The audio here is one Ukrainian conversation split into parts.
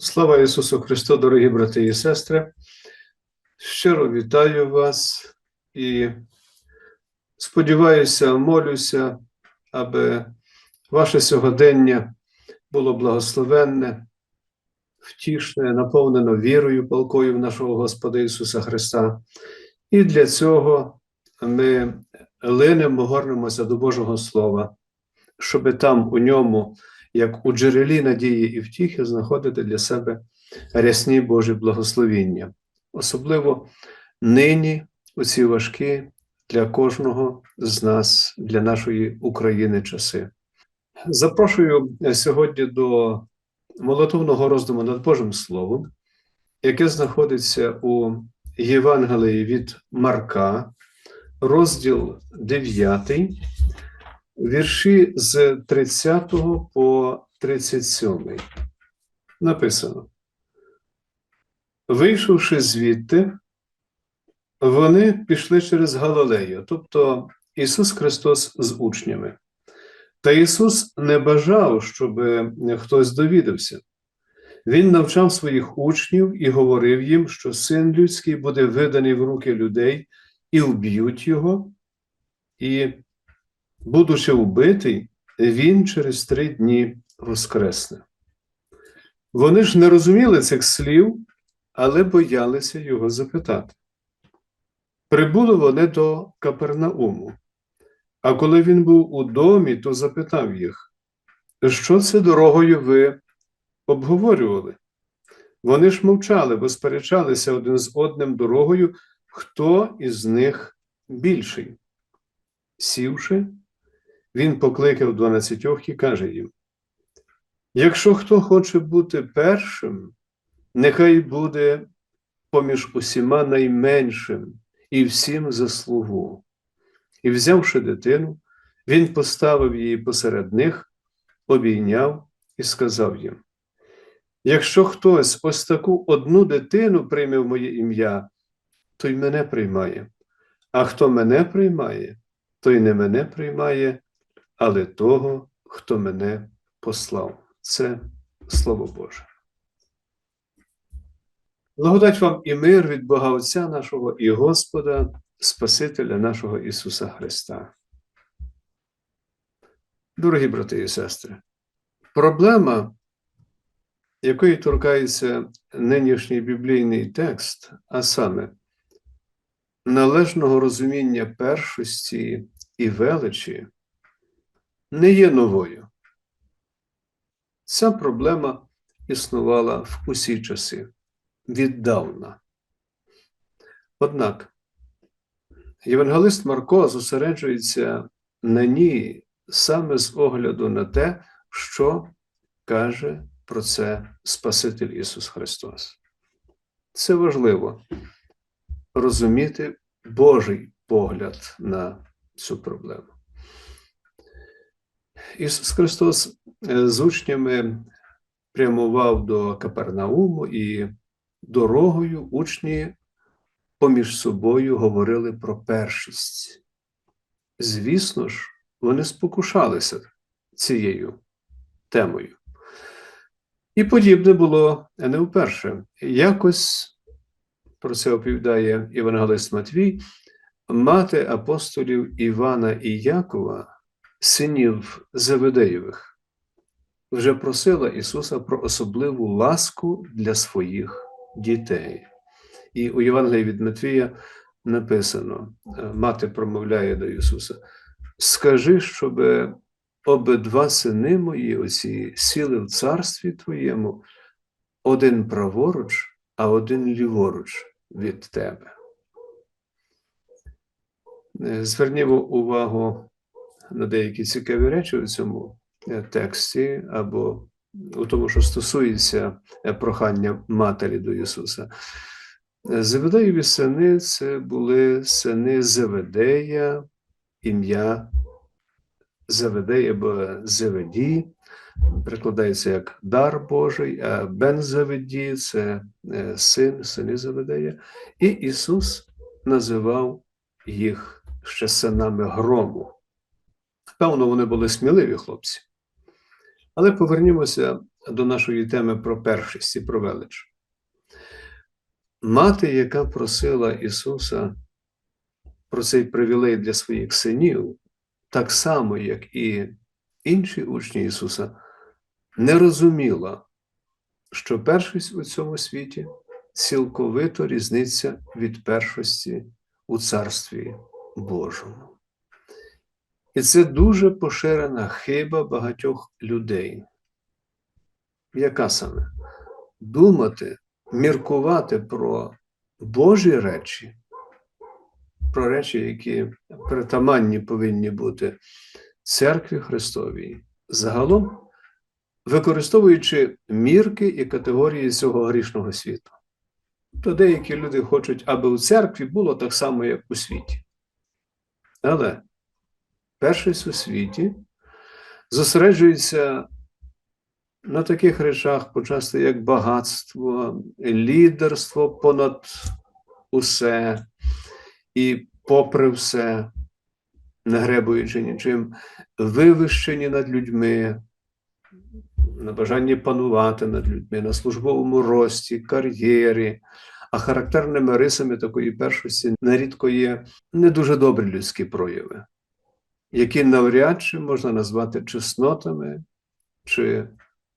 Слава Ісусу Христу, дорогі брати і сестри. Щиро вітаю вас і сподіваюся, молюся, аби ваше сьогодення було благословенне, втішне, наповнено вірою, палкою в нашого Господа Ісуса Христа. І для цього ми линемо, горнемося до Божого Слова, щоби там у ньому як у джерелі надії і втіхи, знаходити для себе рясні Божі благословіння, особливо нині у ці важкі для кожного з нас, для нашої України часи. Запрошую сьогодні до молитовного роздуму над Божим Словом, яке знаходиться у Євангелії від Марка, розділ 9, вірші з 30 по 37. Написано. Вийшовши звідти, вони пішли через Галилею, тобто Ісус Христос з учнями. Та Ісус не бажав, щоб хтось довідався. Він навчав своїх учнів і говорив їм, що син людський буде виданий в руки людей і вб'ють його, і будучи вбитий, він через три дні воскресне. Вони ж не розуміли цих слів, але боялися його запитати. Прибули вони до Капернауму, а коли він був у домі, то запитав їх, що це дорогою ви обговорювали? Вони ж мовчали, бо сперечалися один з одним дорогою, хто із них більший. Сівши, він покликав дванадцятьох і каже їм: Якщо хто хоче бути першим, нехай буде поміж усіма найменшим і всім за слугу. І, взявши дитину, він поставив її посеред них, обійняв і сказав їм: Якщо хтось ось таку одну дитину прийме в моє ім'я, то й мене приймає, а хто мене приймає, той не мене приймає, але того, хто мене послав. Це Слово Боже. Благодать вам і мир від Бога Отця нашого і Господа, Спасителя нашого Ісуса Христа. Дорогі брати і сестри, проблема, якої торкається нинішній біблійний текст, а саме належного розуміння першості і величі, не є новою. Ця проблема існувала в усі часи віддавна. Однак євангелист Марко зосереджується на ній саме з огляду на те, що каже про це Спаситель Ісус Христос. Це важливо розуміти Божий погляд на цю проблему. Ісус Христос з учнями прямував до Капернауму і дорогою учні поміж собою говорили про першість. Звісно ж, вони спокушалися цією темою. І подібне було не вперше. Якось, про це оповідає Євангелист Матвій, мати апостолів Івана і Якова синів Заведеєвих, вже просила Ісуса про особливу ласку для своїх дітей. І у Євангелії від Матвія написано: мати промовляє до Ісуса: Скажи, щоб обидва сини мої, оці сіли в царстві Твоєму, один праворуч, а один ліворуч від Тебе. Звернімо увагу на деякі цікаві речі у цьому е, тексті, або у тому, що стосується е, прохання матері до Ісуса. Заведеєві сини це були сини Заведея, ім'я Заведея або Заведі, прикладається як дар Божий, а Бен Заведі це е, син, сини Заведея. І Ісус називав їх ще синами грому. Певно, вони були сміливі хлопці. Але повернімося до нашої теми про першість і про велич. Мати, яка просила Ісуса про цей привілей для своїх синів, так само, як і інші учні Ісуса, не розуміла, що першість у цьому світі цілковито різниця від першості у Царстві Божому. І це дуже поширена хиба багатьох людей. Яка саме? Думати, міркувати про Божі речі, про речі, які притаманні повинні бути церкві Христовій, загалом використовуючи мірки і категорії цього грішного світу. То деякі люди хочуть, аби у церкві було так само, як у світі. Але першість у світі зосереджується на таких речах, почасти як багатство, лідерство понад усе і попри все, не гребуючи нічим, вивищені над людьми, на бажанні панувати над людьми, на службовому рості, кар'єрі. А характерними рисами такої першості нерідко є не дуже добрі людські прояви, які навряд чи можна назвати чеснотами чи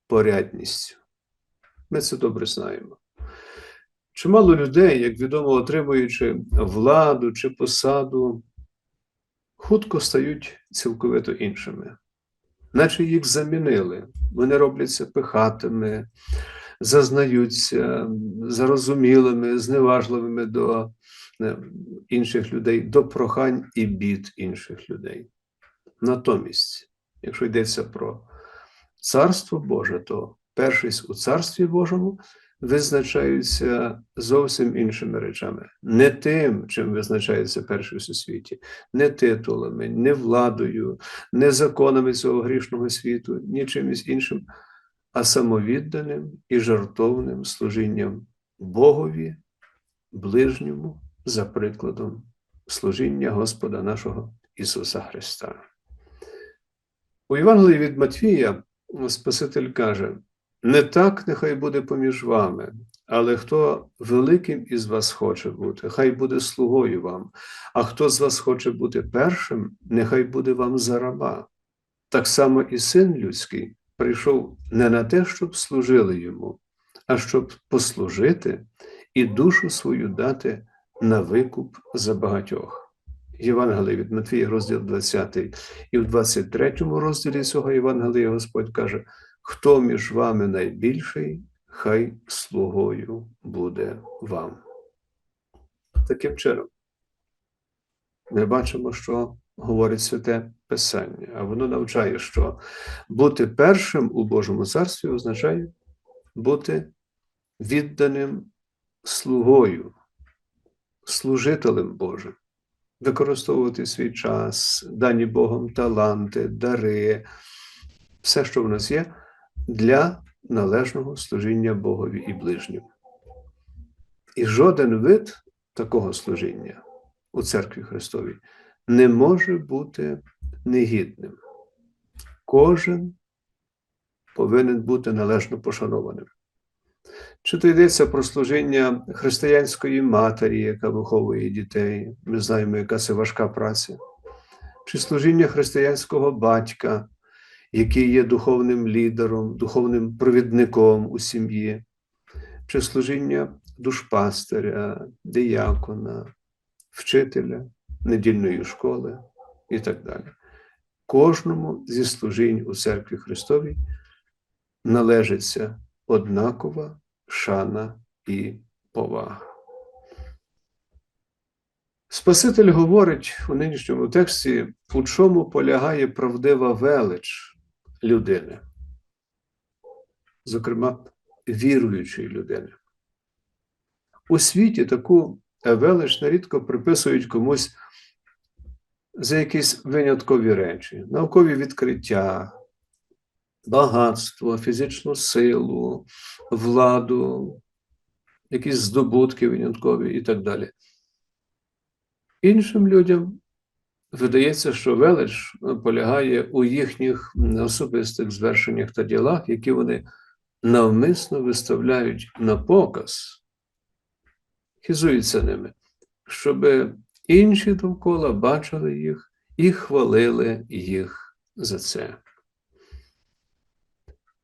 порядністю. Ми це добре знаємо. Чимало людей, як відомо, отримуючи владу чи посаду, хутко стають цілковито іншими, наче їх замінили. Вони робляться пихатими, зазнаються зарозумілими, зневажливими до е, інших людей, до прохань і бід інших людей. Натомість, якщо йдеться про Царство Боже, то першість у Царстві Божому визначаються зовсім іншими речами, не тим, чим визначається першість у світі, не титулами, не владою, не законами цього грішного світу, ні чимось іншим, а самовідданим і жартовним служінням Богові, ближньому, за прикладом служіння Господа нашого Ісуса Христа. У Євангелії від Матвія Спаситель каже: не так нехай буде поміж вами, але хто великим із вас хоче бути, хай буде слугою вам, а хто з вас хоче бути першим, нехай буде вам за раба. Так само і син людський прийшов не на те, щоб служили йому, а щоб послужити і душу свою дати на викуп за багатьох. Євангелія від Матвія, розділ 20, і в 23 розділі цього Євангелія Господь каже: хто між вами найбільший, хай слугою буде вам. Таким чином, ми бачимо, що говорить святе Писання, а воно навчає, що бути першим у Божому царстві означає бути відданим слугою, служителем Божим використовувати свій час, дані Богом таланти, дари, все, що в нас є, для належного служіння Богові і ближньому. І жоден вид такого служіння у церкві Христовій не може бути негідним. Кожен повинен бути належно пошанованим. Чи то йдеться про служіння християнської матері, яка виховує дітей, ми знаємо, яка це важка праця, чи служіння християнського батька, який є духовним лідером, духовним провідником у сім'ї, чи служіння душпастиря, диякона, вчителя, недільної школи і так далі. Кожному зі служінь у церкві Христовій належиться однакова шана і повага. Спаситель говорить у нинішньому тексті, у чому полягає правдива велич людини, зокрема, віруючої людини. У світі таку велич нерідко приписують комусь за якісь виняткові речі, наукові відкриття, багатство, фізичну силу, владу, якісь здобутки виняткові і так далі. Іншим людям видається, що велич полягає у їхніх особистих звершеннях та ділах, які вони навмисно виставляють на показ, хизуються ними, щоб інші довкола бачили їх і хвалили їх за це.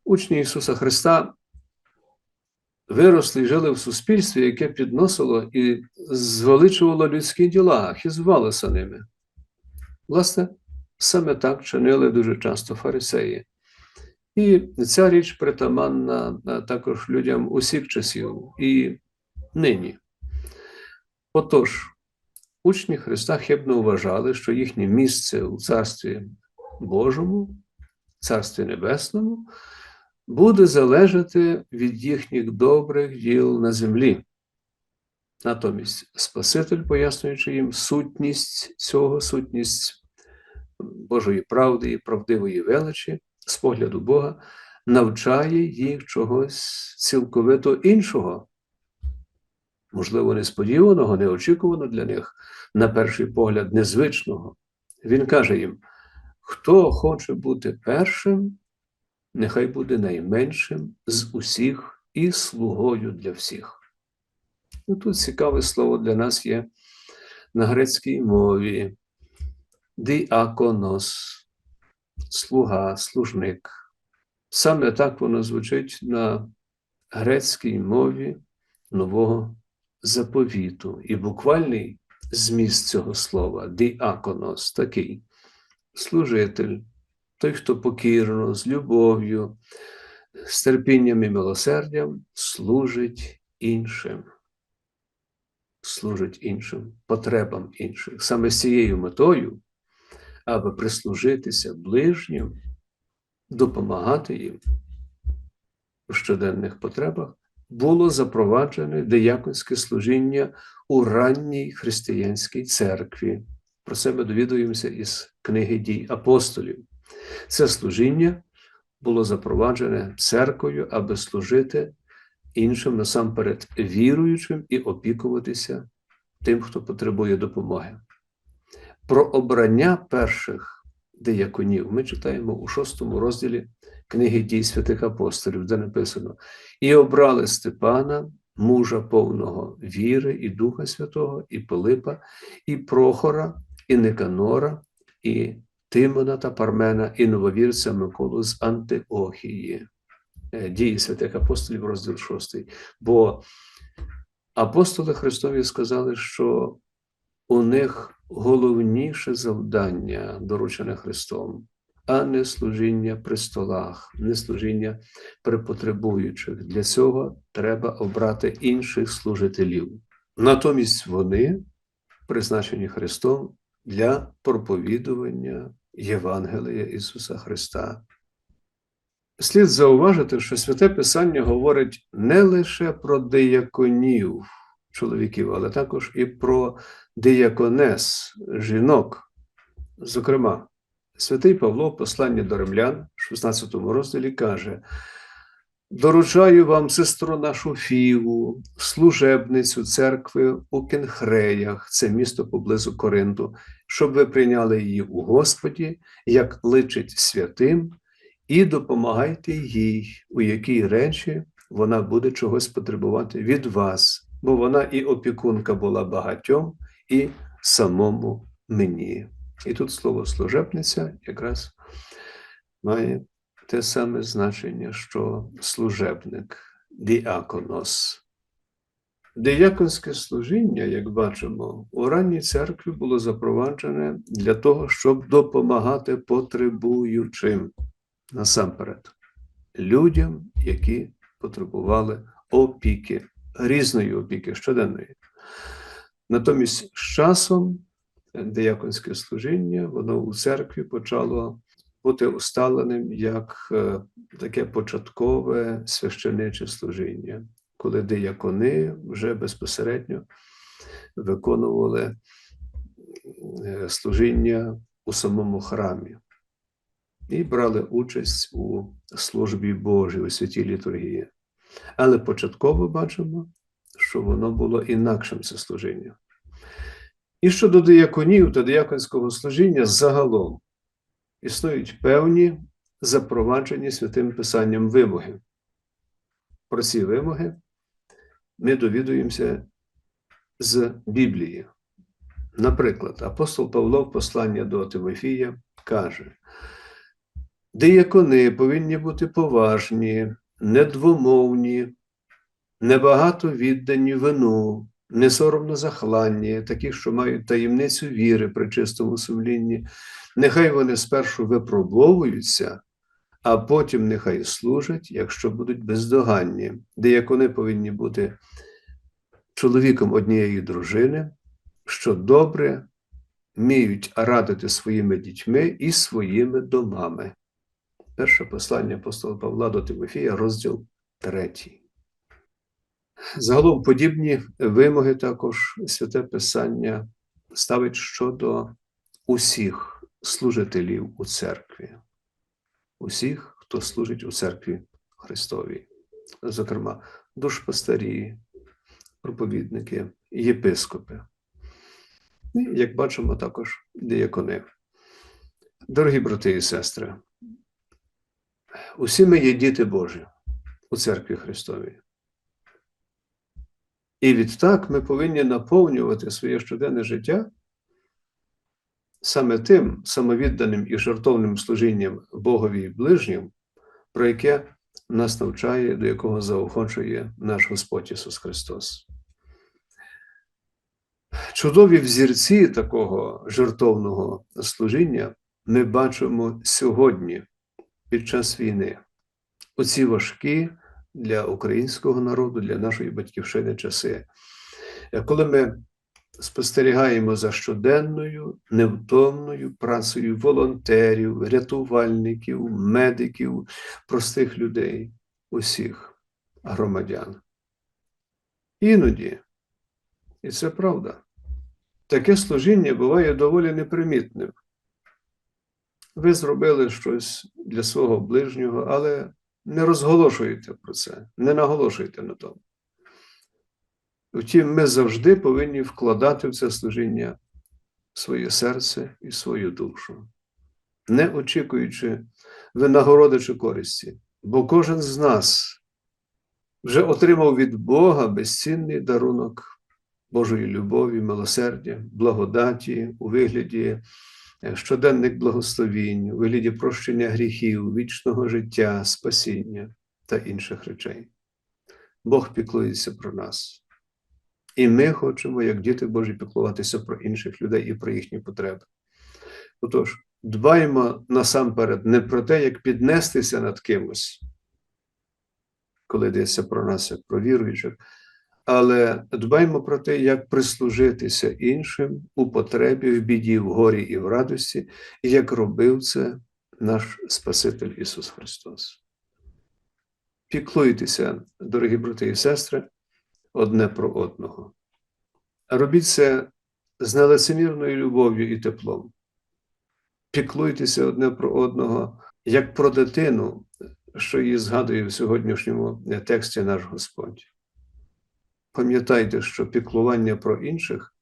Учні Ісуса Христа виросли і жили в суспільстві, яке підносило і звеличувало людські діла, хизувалося ними. Власне, саме так чинили дуже часто фарисеї. І ця річ притаманна також людям усіх часів і нині. Отож, учні Христа хибно вважали, що їхнє місце у Царстві Божому, Царстві Небесному, буде залежати від їхніх добрих діл на землі. Натомість Спаситель, пояснюючи їм сутність цього, сутність Божої правди і правдивої величі з погляду Бога, навчає їх чогось цілковито іншого, можливо, несподіваного, неочікуваного для них, на перший погляд, незвичного. Він каже їм: хто хоче бути першим, нехай буде найменшим з усіх і слугою для всіх. Ну, Тут цікаве слово для нас є на грецькій мові діаконос, слуга, служник. Саме так воно звучить на грецькій мові нового заповіту. І буквальний зміст цього слова діаконос такий служитель, той, хто покірно, з любов'ю, з терпінням і милосердям служить іншим. Служить іншим, потребам інших. Саме з цією метою, аби прислужитися ближнім, допомагати їм у щоденних потребах, було запроваджене деяконське служіння у ранній християнській церкві. Про ми довідуємося із книги дій апостолів. Це служіння було запроваджене церквою, аби служити іншим насамперед віруючим і опікуватися тим, хто потребує допомоги. Про обрання перших деяконів ми читаємо у шостому розділі книги дій святих апостолів, де написано: і обрали Степана, мужа повного віри і Духа Святого, і Пилипа, і Прохора, і Никанора, і Тимона та Пармена, і нововірця Миколу з Антиохії. Е, Дії святих апостолів, розділ 6. Бо апостоли Христові сказали, що у них головніше завдання, доручене Христом, а не служіння при столах, не служіння при потребуючих. Для цього треба обрати інших служителів. Натомість вони призначені Христом для проповідування Євангелія Ісуса Христа. Слід зауважити, що Святе Писання говорить не лише про дияконів чоловіків, але також і про дияконес жінок. Зокрема, святий Павло в посланні до римлян, 16 розділі, каже: Доручаю вам сестру нашу Фіву, служебницю церкви у Кенхреях, це місто поблизу Коринту, щоб ви прийняли її у Господі, як личить святим, і допомагайте їй, у якій речі вона буде чогось потребувати від вас, бо вона і опікунка була багатьом, і самому мені. І тут слово служебниця якраз має те саме значення, що служебник, діаконос. Дияконське служіння, як бачимо, у ранній церкві було запроваджене для того, щоб допомагати потребуючим насамперед, людям, які потребували опіки, різної опіки щоденної. Натомість з часом дияконське служіння, воно у церкві почало бути усталеним як е, таке початкове священиче служіння, коли диякони вже безпосередньо виконували е, служіння у самому храмі і брали участь у службі Божій, у святій літургії. Але початково бачимо, що воно було інакшим це служіння. І щодо дияконів та дияконського служіння загалом існують певні запроваджені святим Писанням вимоги. про ці вимоги ми довідуємося з Біблії. Наприклад, апостол Павло в посланні до Тимофія каже: Деякони повинні бути поважні, недвомовні, небагато віддані вину, несоромно захланні, такі, що мають таємницю віри при чистому сумлінні. Нехай вони спершу випробовуються, а потім нехай служать, якщо будуть бездоганні. Деякони повинні бути чоловіком однієї дружини, що добре вміють радити своїми дітьми і своїми домами. Перше послання апостола Павла до Тимофія, розділ 3. Загалом подібні вимоги також Святе Писання ставить щодо усіх служителів у церкві, усіх, хто служить у церкві Христовій, зокрема, душпастарі, проповідники, єпископи. І, як бачимо, також діякони. Дорогі брати і сестри, усі ми є діти Божі у церкві Христовій. І відтак ми повинні наповнювати своє щоденне життя саме тим самовідданим і жертовним служінням Богові і ближнім, про яке нас навчає, до якого заохочує наш Господь Ісус Христос. Чудові взірці такого жертовного служіння ми бачимо сьогодні під час війни, у ці важкі для українського народу, для нашої батьківщини часи, коли ми спостерігаємо за щоденною невтомною працею волонтерів, рятувальників, медиків, простих людей, усіх громадян. Іноді, і це правда, таке служіння буває доволі непримітним. Ви зробили щось для свого ближнього, але не розголошуєте про це, не наголошуйте на тому. Втім, ми завжди повинні вкладати в це служіння своє серце і свою душу, не очікуючи винагороди чи користі, бо кожен з нас вже отримав від Бога безцінний дарунок Божої любові, милосердя, благодаті у вигляді щоденних благословінь, у вигляді прощення гріхів, вічного життя, спасіння та інших речей. Бог піклується про нас. І ми хочемо, як діти Божі, піклуватися про інших людей і про їхні потреби. Отож, дбаємо насамперед не про те, як піднестися над кимось, коли йдеться про нас, як про віруючих, але дбаємо про те, як прислужитися іншим у потребі, в біді, в горі і в радості, як робив це наш Спаситель Ісус Христос. Піклуйтеся, дорогі брати і сестри, одне про одного. Робіть це з нелицемірною любов'ю і теплом. Піклуйтеся одне про одного, як про дитину, що її згадує в сьогоднішньому тексті наш Господь. Пам'ятайте, що піклування про інших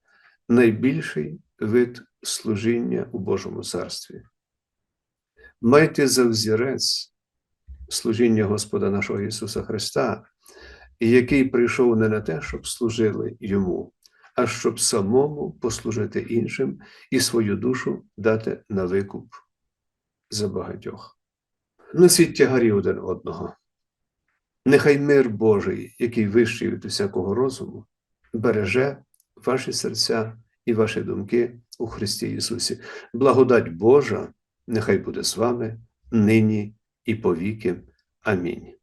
найбільший вид служіння у Божому царстві. Майте за взірець служіння Господа нашого Ісуса Христа, який прийшов не на те, щоб служили йому, а щоб самому послужити іншим і свою душу дати на викуп за багатьох. Носіть тягарі один одного. Нехай мир Божий, який вищий від усякого розуму, береже ваші серця і ваші думки у Христі Ісусі. Благодать Божа, нехай буде з вами нині і повіки. Амінь.